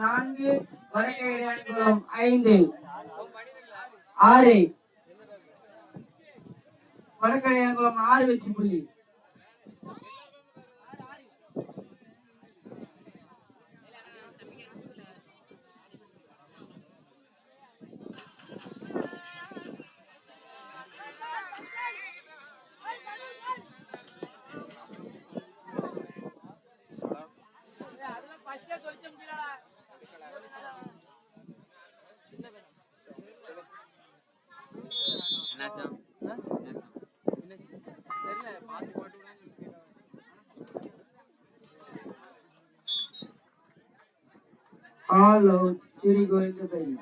நான்கு வரையறை ஐந்து ஆறு வடகையங்குளம் ஆறு வச்சு புள்ளி. ஆல் அவுட் சிறுகோவிந்தவெளி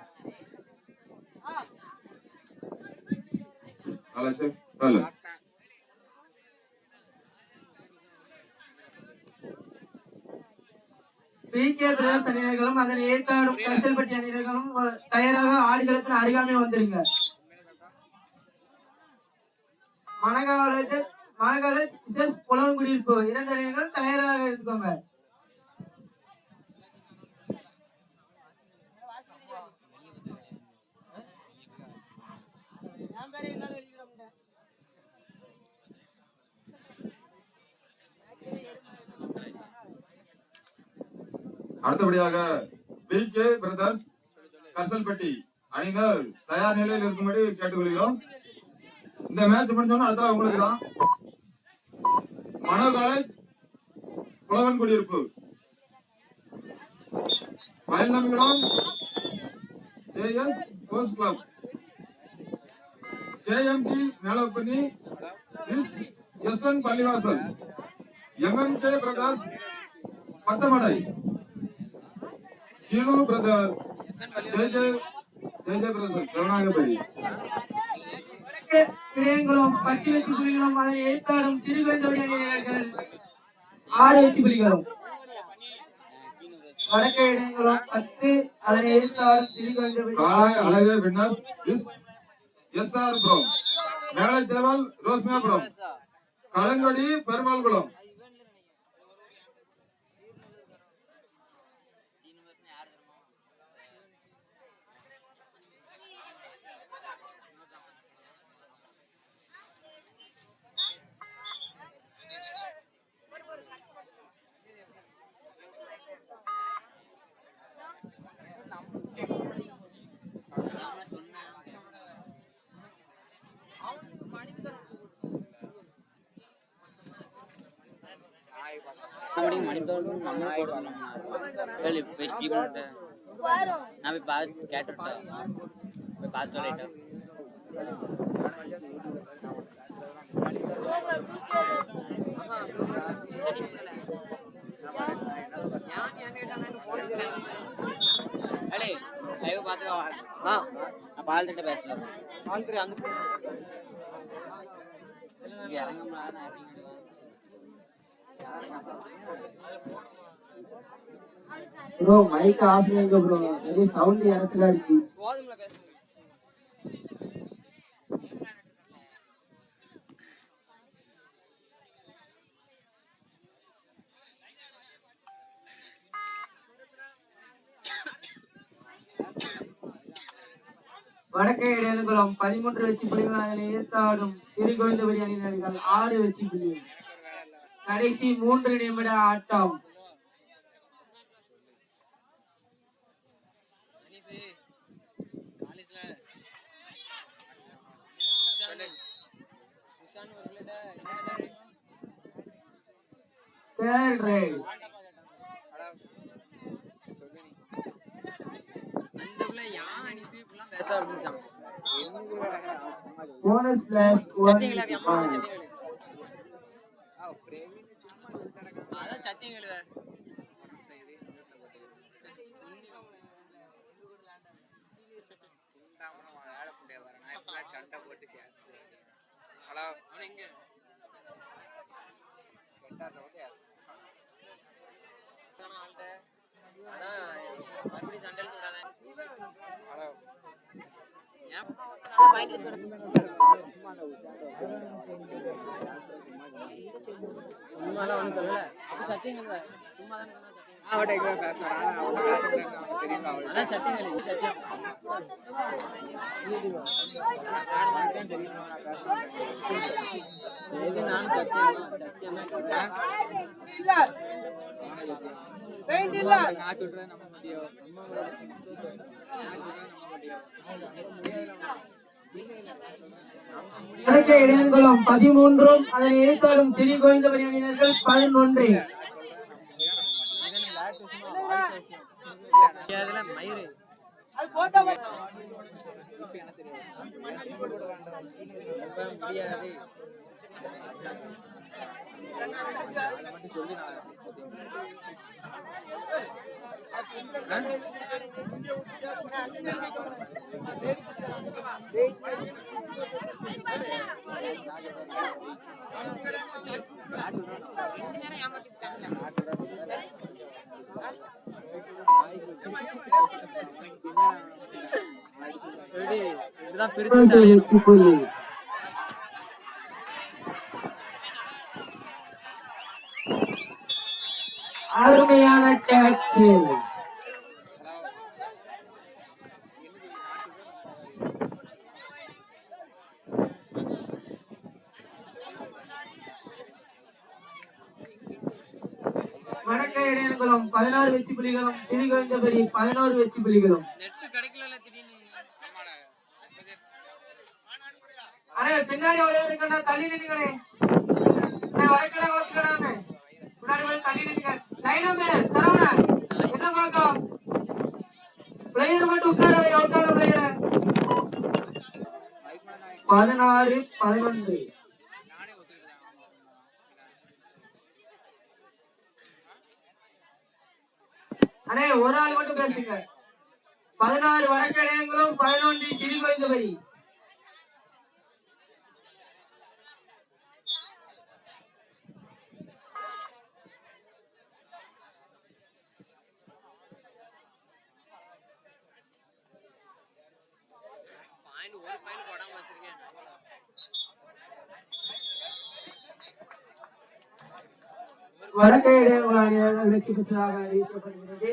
அலெக்சன் ஹலோ பிகே பிரதேச அணியினர்களும் அதன் ஏற்காடும் கசல்பட்டி அணியினர்களும் தயாராக ஆடுகளத்தின் அருகாமை வந்துருங்க. மணக்கால சிஎஸ் புலவன் குடியிருப்பு இரண்டு அணியினர்களும் தயாராக இருந்துக்கோங்க. அடுத்தபடியாக பி கே பிரதர்ஸ் கர்சல்பட்டி அணியினர் தயார் நிலையில் இருக்கும்படி கேட்டுக்கொள்கிறோம். இந்த மேட்ச் முடிஞ்சோன்னா அடுத்த உங்களுக்கு தான் மனோ காலேஜ் புலவன் குடியிருப்பு. வயல் Nambikulam JS sports club. JMT Melapanni S N பள்ளிவாசல். எம்எம்கே பிரகாஷ் பத்தமடை. சீனு பிரதர் ஜெய ஜெய ஜெய ஜெய பிரதர் கருணாகபதி வடக்கு கிளையங்குளம் பத்து வச்சு புலிகளும் அதன் ஏற்காடும் சிறுகோவிந்தவெளி அணியினர்கள் ஆறு வச்சு புலிகளும். வடக்கு இடையங்குளம் பத்து அதன் ஏற்காடும் சிறுகோவிந்தவெளி காலாய் அழகே winners is S R Puram. மேலை சேவல் ரோஸ்மியாபுரம் களங்கடி பெருமாள்குளம் அப்படி மணிப்பவன் நம்ம போடணும் கேள்வி பெஸ்டி பண்ணிட்டு நான் போய் பார்த்து கேட்டுட்டேன். போய் பார்த்து சொல்லிட்டேன். அடே லைவ் பார்த்து ஆ நான் பால்கிட்ட பேசுறேன். பால்கிட்ட அந்த இறங்க ப்ரோ மைக் ஆஃப் பண்ணுங்க ப்ரோ நிறைய சவுண்ட் இறைச்சலா இருக்கு. போதும்ல பேசுங்க. வடக்கே இடையங்குளம் பதிமூன்று வச்சு புலிகள் அதில் ஏற்காடும் சிறுகோவிந்தபடி அணியினர்கள் ஆறு வச்சு புலிகள் கடைசி மூன்று நிமிட ஆட்டம். தேர்ட் ரைட் அந்த பிள்ளை அனிசு போனஸ் பிளஸ் சத்தியம் சத்தியங்களா சண்டை போட்டு சும்மாலாம் ஒன்றும் சொல்லல அப்போ சத்தியம் இல்லை சும்மா தான் சொல்லலை. சத்தியம் இல்லை சத்தியம். எது நானும் சத்தியம்? தான் சத்தியம் தான் சொல்றேன் நான் சொல்றேன் நம்ப முடியும் வடக்கே இடையன்குளம் பதிமூன்றும் அதனை எதிர்த்தாலும் சிறி கோவிந்தபுரி அணியினர்கள் பதினொன்று. முடியாது சொல்லி நான் பிரிச்சு அருமையான வடக்க இடையன்குளம் பதினாறு வெற்றி புலிகளும் பதினோரு வெற்றி புலிகளும். அரே பின்னாடி அவ்வளவு இருக்கா தள்ளி நின்னுக்கணே வடக்கடை முன்னாடி போய் தள்ளி நின்னுக்க லைனா மேல சரவணா என்ன பாக்கம் பிளேயர் மட்டும் உட்கார அவுட்டான பிளேயர் பதினாறு பதினொன்று. அண்ணே ஒரு ஆள் மட்டும் பேசுங்க. பதினாறு வடக்கடையங்களும் பதினொன்று சிறு பாயிண்ட் வடக்கை இடையங்குளம் அணியாக பெற்றதாக அறிவிக்கப்படுகிறது.